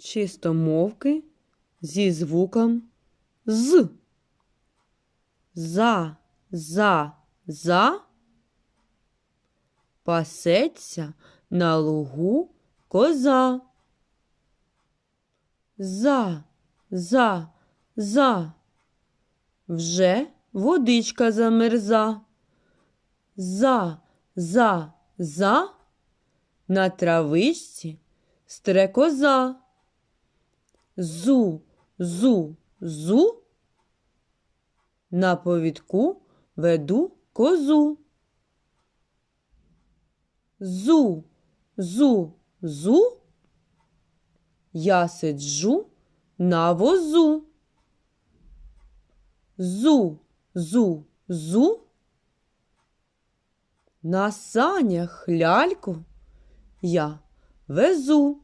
чистомовки зі звуком з. За, за, за. Пасеться на лугу коза. За, за, за. Вже водичка замерза. За, за, за. На травичці стрекоза. Зу, зу, зу. На повідку веду козу. Зу, зу, зу. Я сиджу на возу. Зу, зу, зу. На санях ляльку я везу.